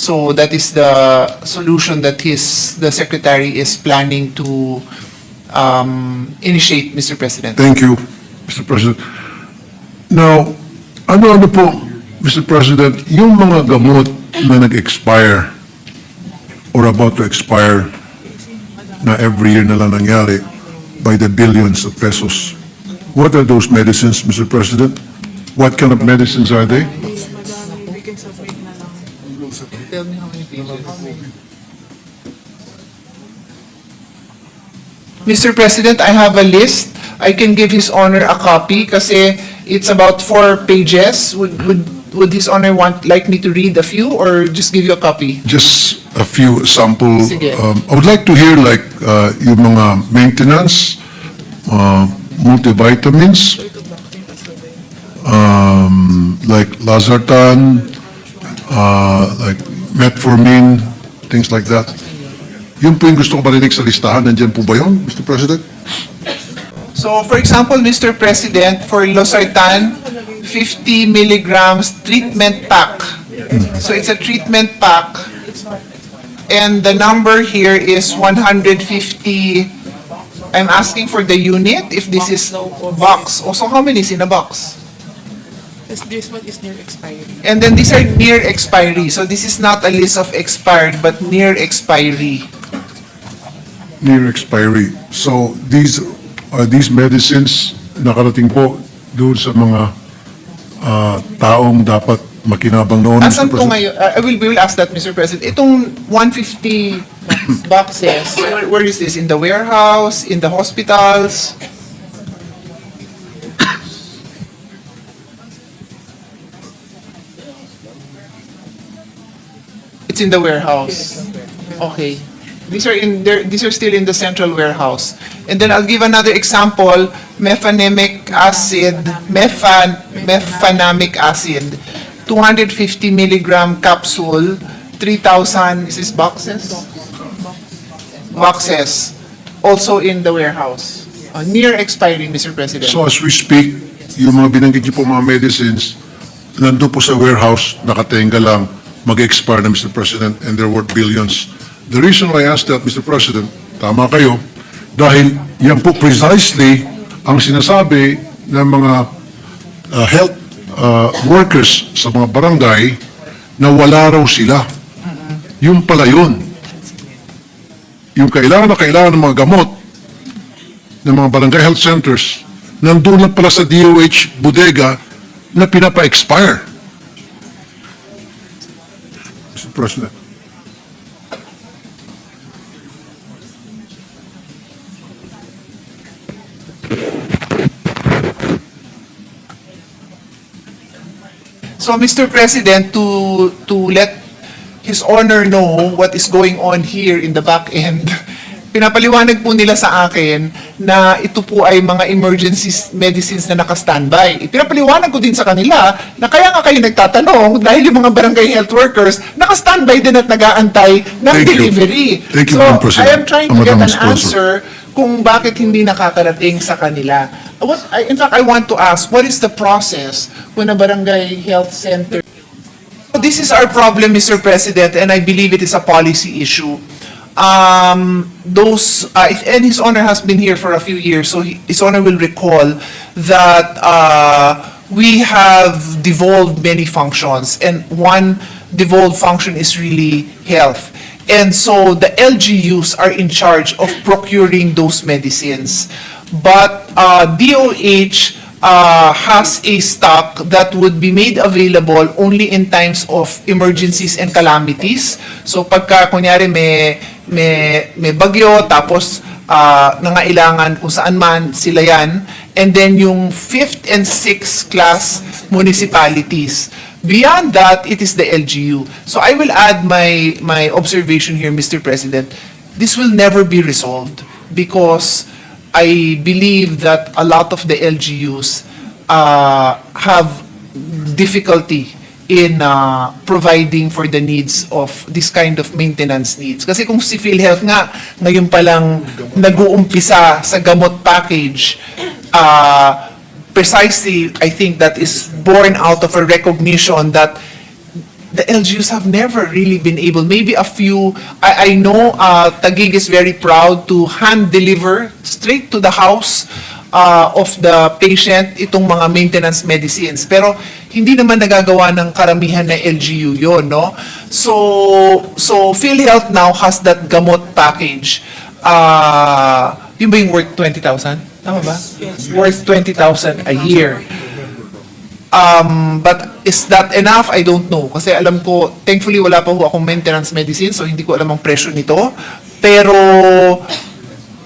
So that is the solution that his, the secretary is planning to um, initiate, Mr. President. Thank you, Mr. President. Now, ano-ano po, Mr. President, yung mga gamot na nag-expire or about to expire na every year na lang nangyari by the billions of pesos, what are those medicines, Mr. President? What kind of medicines are they? Mr. President, I have a list. I can give His Honor a copy kasi it's about four pages. Would, would, would His Honor want, like me to read a few or just give you a copy? Just a few sample. Sige. um, I would like to hear like uh, yung mga maintenance, uh, multivitamins, um, like Lazartan, uh, like metformin, things like that. Yun po yung gusto ko marinig sa listahan. Nandiyan po ba yun, Mr. President? So, for example, Mr. President, for Losartan, 50 milligrams treatment pack. So it's a treatment pack. And the number here is 150. I'm asking for the unit, if this is box. Oh, so how many is in a box? This, this one is near expiry. And then these are near expiry. So this is not a list of expired, but near expiry. Near expiry. So these are these medicines nakarating po doon sa mga uh, taong dapat makinabang noon. Asan po ngayon? Uh, I will, we will ask that, Mr. President. Itong 150 boxes, where, where is this? In the warehouse? In the hospitals? It's in the warehouse. Okay. These are in there, these are still in the central warehouse. And then I'll give another example, mefenamic acid, mefan, mefenamic acid, 250 milligram capsule, 3,000, is this boxes? Boxes, also in the warehouse. Uh, Near expiry, Mr. President. So as we speak, yung mga binanggit niyo po mga medicines, nandun po sa warehouse, nakatenga lang, mag-expire na, Mr. President, and they're worth billions. The reason why I asked that, Mr. President, tama kayo, dahil yan po precisely ang sinasabi ng mga uh, health uh, workers sa mga barangay na wala raw sila. Yung pala yun. Yung kailangan na kailangan ng mga gamot ng mga barangay health centers, nandun lang pala sa DOH bodega na pinapa-expire. Mr. President. So, Mr. President, to, to let His Honor know what is going on here in the back end, pinapaliwanag po nila sa akin na ito po ay mga emergency medicines na naka-standby. Pinapaliwanag ko din sa kanila na kaya nga kayo nagtatanong dahil yung mga barangay health workers naka-standby din at nag-aantay ng Thank you. delivery. Thank you, so, Madam President. I am trying to get an answer kung bakit hindi nakakarating sa kanila. What, I, in fact, I want to ask, what is the process when a barangay health center This is our problem, Mr. President, and I believe it is a policy issue. Um, those, uh, and His Honor has been here for a few years, so he- His Honor will recall that uh, we have devolved many functions, and one devolved function is really health. And so the LGUs are in charge of procuring those medicines. But uh, DOH uh, has a stock that would be made available only in times of emergencies and calamities. So pagka kunyari may may may bagyo tapos uh, nangailangan kung saan man sila yan and then yung fifth and sixth class municipalities. Beyond that, it is the LGU. So I will add my my observation here, Mr. President. This will never be resolved because I believe that a lot of the LGUs uh, have difficulty in uh, providing for the needs of this kind of maintenance needs. Kasi kung si PhilHealth nga, ngayon pa lang nag-uumpisa sa gamot package, uh, precisely, I think that is born out of a recognition that the LGUs have never really been able, maybe a few, I, I know uh, Taguig is very proud to hand deliver straight to the house uh, of the patient itong mga maintenance medicines. Pero hindi naman nagagawa ng karamihan na LGU yon no? So, so PhilHealth now has that gamot package. Uh, yun ba yung worth 20,000? Tama ba? Worth 20,000 a year. Um, but is that enough? I don't know. Kasi alam ko, thankfully wala pa ho akong maintenance medicine, so hindi ko alam ang presyo nito. Pero,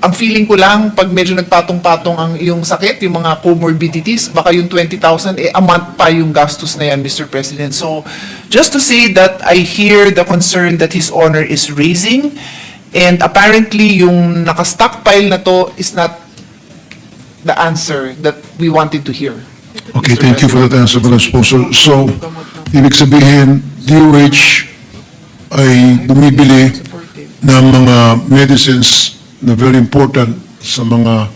ang feeling ko lang, pag medyo nagpatong-patong ang iyong sakit, yung mga comorbidities, baka yung 20,000, eh, a month pa yung gastos na yan, Mr. President. So, just to say that I hear the concern that His Honor is raising, and apparently yung nakastockpile na to is not the answer that we wanted to hear. Okay, thank you for that answer, Madam Sponsor. So, ibig sabihin, DOH ay bumibili ng mga medicines na very important sa mga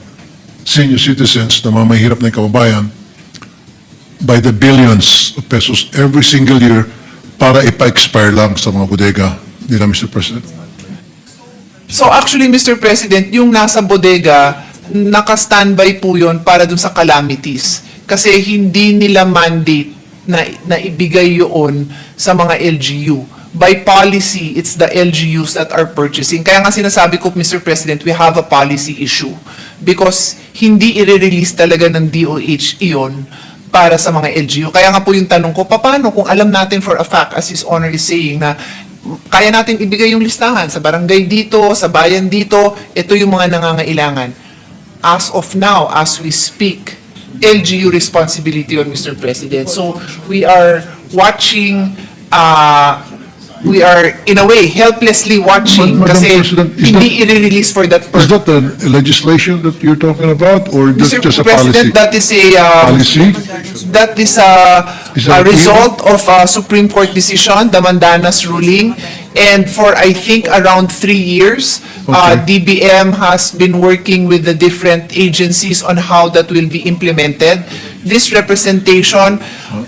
senior citizens na mga mahirap na kababayan by the billions of pesos every single year para ipa-expire lang sa mga bodega nila, Mr. President. So actually, Mr. President, yung nasa bodega, naka-standby po yun para dun sa calamities. Kasi hindi nila mandate na, na ibigay yun sa mga LGU. By policy, it's the LGUs that are purchasing. Kaya nga sinasabi ko, Mr. President, we have a policy issue. Because hindi i-release talaga ng DOH iyon para sa mga LGU. Kaya nga po yung tanong ko, paano kung alam natin for a fact, as His Honor is saying, na kaya natin ibigay yung listahan sa barangay dito, sa bayan dito, ito yung mga nangangailangan. As of now, as we speak, LGU responsibility on Mr. President. So we are watching, uh, we are in a way helplessly watching Ma- Madam kasi President, is hindi i-release for that Is purpose. that a legislation that you're talking about or just Mr. just a policy? President, that is a, uh, Policy? that is a, Is that a result of a Supreme Court decision, the Mandanas ruling. And for, I think, around three years, uh, Okay. DBM has been working with the different agencies on how that will be implemented. This representation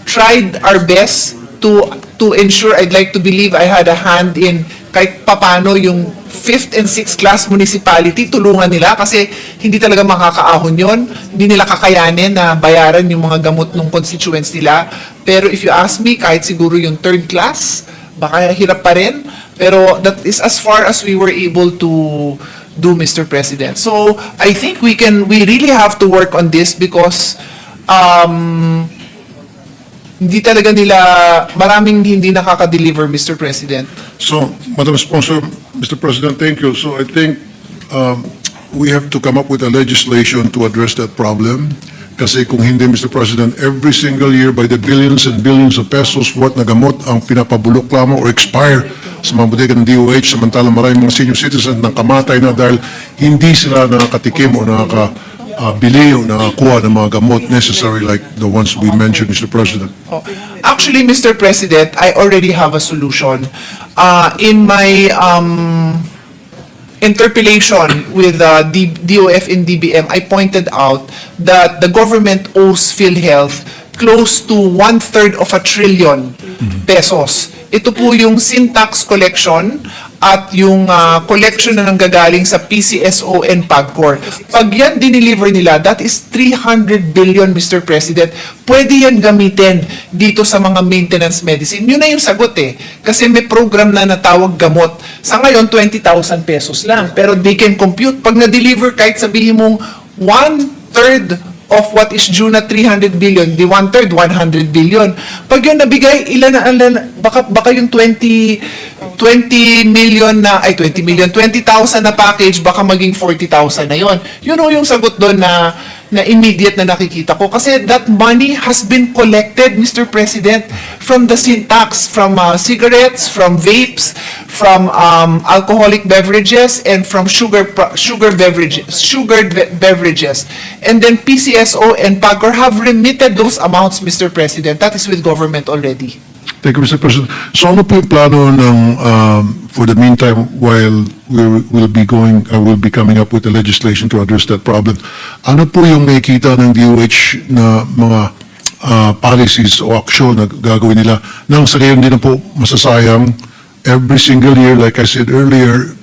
tried our best to, to ensure, I'd like to believe I had a hand in kahit papano yung fifth and sixth class municipality, tulungan nila kasi hindi talaga makakaahon yon Hindi nila kakayanin na bayaran yung mga gamot ng constituents nila. Pero if you ask me, kahit siguro yung third class, baka hirap pa rin. Pero that is as far as we were able to do, Mr. President. So I think we can, we really have to work on this because um, hindi talaga nila, maraming hindi nakaka-deliver, Mr. President. So, Madam Sponsor, Mr. President, thank you. So I think um, we have to come up with a legislation to address that problem. Kasi kung hindi, Mr. President, every single year by the billions and billions of pesos worth na gamot ang pinapabulok lamang or expire sa mga bodega ng DOH, samantalang maraming mga senior citizens nang kamatay na dahil hindi sila nakakatikim o nakakabili o nakakuha ng mga gamot necessary like the ones we mentioned, Mr. President. Actually, Mr. President, I already have a solution. Uh, in my um, interpellation with uh, DOF and DBM, I pointed out that the government owes PhilHealth close to one-third of a trillion pesos. Ito po yung sin tax collection at yung uh, collection na nanggagaling sa PCSO and PAGCOR. Pag yan dineliver nila, that is 300 billion, Mr. President. Pwede yan gamitin dito sa mga maintenance medicine. Yun na yung sagot eh. Kasi may program na natawag gamot. Sa ngayon, 20,000 pesos lang. Pero they can compute. Pag na-deliver, kahit sabihin mong one-third of what is due na 300 billion, di one-third, 100 billion. Pag yun nabigay, ilan na, ilan, baka, baka yung 20, 20 million na, ay 20 million, 20,000 na package, baka maging 40,000 na yon. Yun o yung sagot doon na, na immediate na nakikita ko. Kasi that money has been collected, Mr. President, from the sin tax, from uh, cigarettes, from vapes, from um, alcoholic beverages, and from sugar sugar beverages, sugared be- beverages. And then PCSO and PAGCOR have remitted those amounts, Mr. President. That is with government already. Thank you, Mr. President. So ano po yung plano ng, um, for the meantime, while we will be going, uh, we'll be coming up with the legislation to address that problem, ano po yung nakikita ng DOH na mga uh, policies o aksyon na gagawin nila nang sa gayon din na po masasayang every single year, like I said earlier,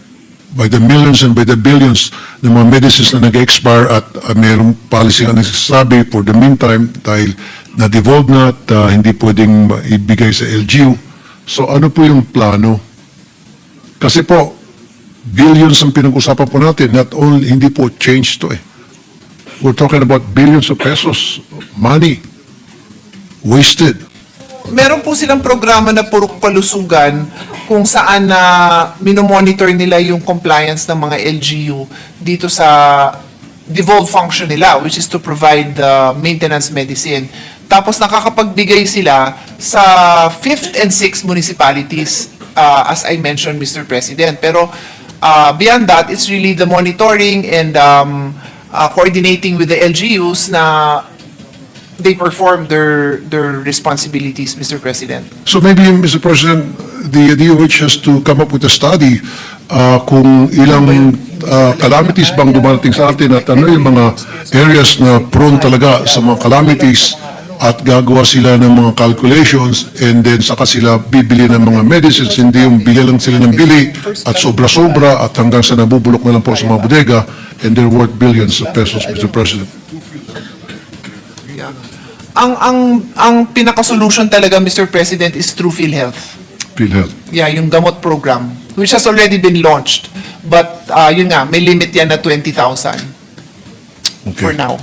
by the millions and by the billions ng mga medicines na nag-expire at uh, mayroong policy na nagsasabi for the meantime dahil na-devolve na at uh, hindi pwedeng ibigay sa LGU. So ano po yung plano? Kasi po, billions ang pinag-usapan po natin, not only, hindi po change to eh. We're talking about billions of pesos, money, wasted. Meron po silang programa na purok kalusugan kung saan na minomonitor nila yung compliance ng mga LGU dito sa devolved function nila, which is to provide the maintenance medicine. Tapos nakakapagbigay sila sa fifth and sixth municipalities, uh, as I mentioned, Mr. President. Pero uh, beyond that, it's really the monitoring and um, uh, coordinating with the LGUs na they perform their their responsibilities, Mr. President. So maybe, Mr. President, the DOH has to come up with a study uh, kung ilang uh, calamities bang dumarating sa atin at ano yung mga areas na prone talaga sa mga calamities at gagawa sila ng mga calculations and then saka sila bibili ng mga medicines, hindi yung bili lang sila ng bili at sobra-sobra at hanggang sa nabubulok na lang po sa mga bodega and they're worth billions of pesos, Mr. President. Ang ang ang pinaka-solution talaga, Mr. President, is through PhilHealth. PhilHealth. Yeah, yung gamot program, which has already been launched. But uh, yun nga, may limit yan na 20,000 for Okay. now.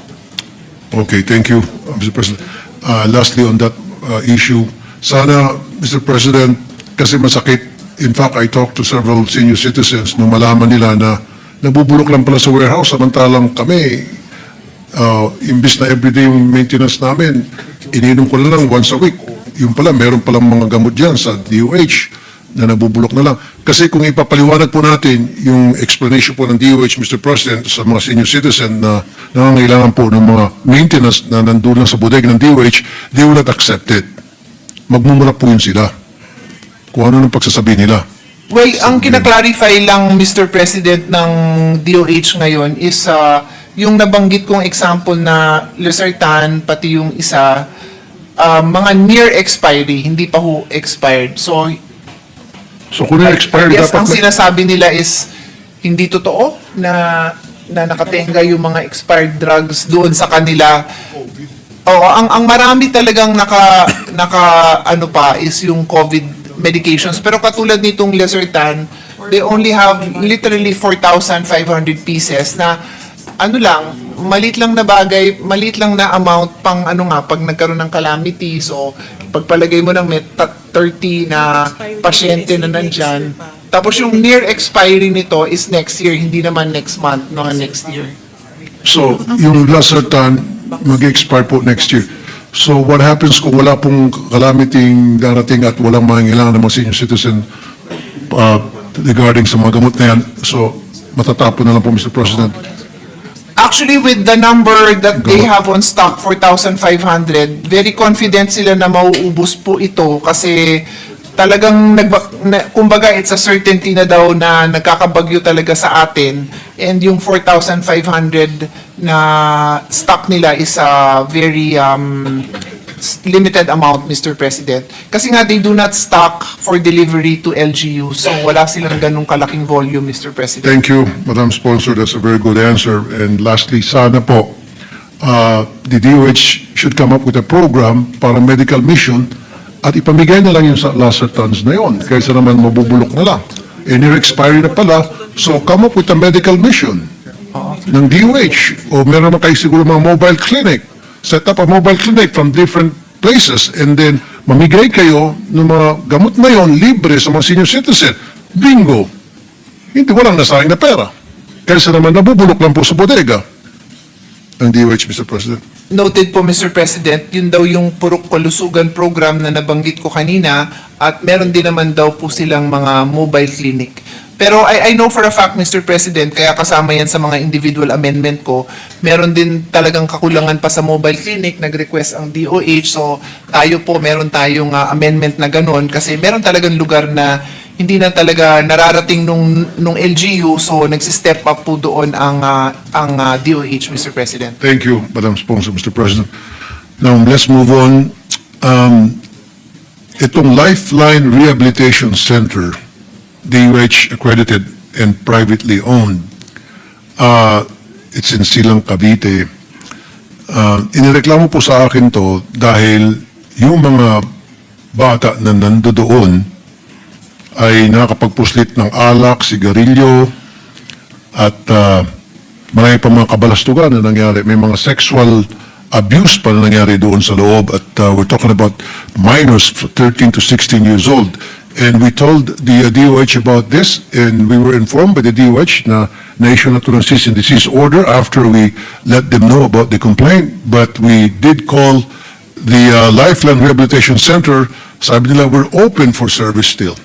Okay, thank you, Mr. President. Uh, Lastly, on that uh, issue, sana, Mr. President, kasi masakit, in fact, I talked to several senior citizens nung malaman nila na nabubulok lang pala sa warehouse, samantalang kami, uh, imbis na everyday yung maintenance namin, ininom ko lang once a week. Yung pala, meron palang mga gamot dyan sa DOH na nabubulok na lang. Kasi kung ipapaliwanag po natin yung explanation po ng DOH, Mr. President, sa mga senior citizen na nangangailangan po ng mga maintenance na nandun lang sa bodega ng DOH, they will not accept it. Magmumura po yun sila. Kung ano nang pagsasabi nila. Well, ang kinaklarify lang, Mr. President, ng DOH ngayon is uh, yung nabanggit kong example na Luzertan, pati yung isa, uh, mga near expiry, hindi pa ho expired. So, So kung na-expire, yes, ang dapat... sinasabi nila is hindi totoo na na nakatenga yung mga expired drugs doon sa kanila. Oo, ang ang marami talagang naka naka ano pa is yung COVID medications. Pero katulad nitong Lezertan, they only have literally 4,500 pieces na ano lang, malit lang na bagay, malit lang na amount pang ano nga, pag nagkaroon ng calamity, so pagpalagay mo ng ta- 30 na pasyente na nandyan, tapos yung near expiry nito is next year, hindi naman next month, no, next year. So, yung Lacertan, mag-expire po next year. So, what happens kung wala pong calamiting darating at walang mangailangan ng mga senior citizen uh, regarding sa mga gamot na yan? So, matatapon na lang po, Mr. President. Actually, with the number that they have on stock, 4,500, very confident sila na mauubos po ito kasi talagang, nagba, na, kumbaga, it's a certainty na daw na nagkakabagyo talaga sa atin. And yung 4,500 na stock nila is a very um, limited amount, Mr. President. Kasi nga, they do not stock for delivery to LGU, so wala silang ganong kalaking volume, Mr. President. Thank you, Madam Sponsor. That's a very good answer. And lastly, sana po, uh, the DOH should come up with a program para medical mission at ipamigay na lang yung sa Lacertans na yon kaysa naman mabubulok na lang. Eh, near expiry na pala, so come up with a medical mission ng DOH o meron naman kayo siguro mga mobile clinic. Set up a mobile clinic from different places and then mamigay kayo ng mga gamot na yon libre sa mga senior citizen. Bingo! Hindi walang nasayang na pera. Kaysa naman nabubulok lang po sa bodega ng DOH, Mr. President. Noted po, Mr. President, yun daw yung Purok Kalusugan program na nabanggit ko kanina at meron din naman daw po silang mga mobile clinic. Pero I, I know for a fact, Mr. President, kaya kasama yan sa mga individual amendment ko, meron din talagang kakulangan pa sa mobile clinic, nag-request ang DOH, so tayo po, meron tayong ah, amendment na ganun kasi meron talagang lugar na hindi na talaga nararating nung, nung LGU, so nagsi-step up po doon ang, ah, ang ah, DOH, Mr. President. Thank you, Madam Sponsor, Mr. President. Now, let's move on. Um, itong Lifeline Rehabilitation Center, DUH accredited and privately owned, uh, it's in Silang, Cavite. Uh, inireklamo po sa akin to dahil yung mga bata na nando doon ay nakakapagpuslit ng alak, sigarilyo, at uh, marami pa mga kabalastugan na nangyari. May mga sexual abuse pa na nangyari doon sa loob at uh, we're talking about minors f- 13 to 16 years old. And we told the uh, DOH about this and we were informed by the DOH na na-issue na to ng cease and desist order after we let them know about the complaint. But we did call the uh, Lifeline Rehabilitation Center. Sabi nila, we're open for service still.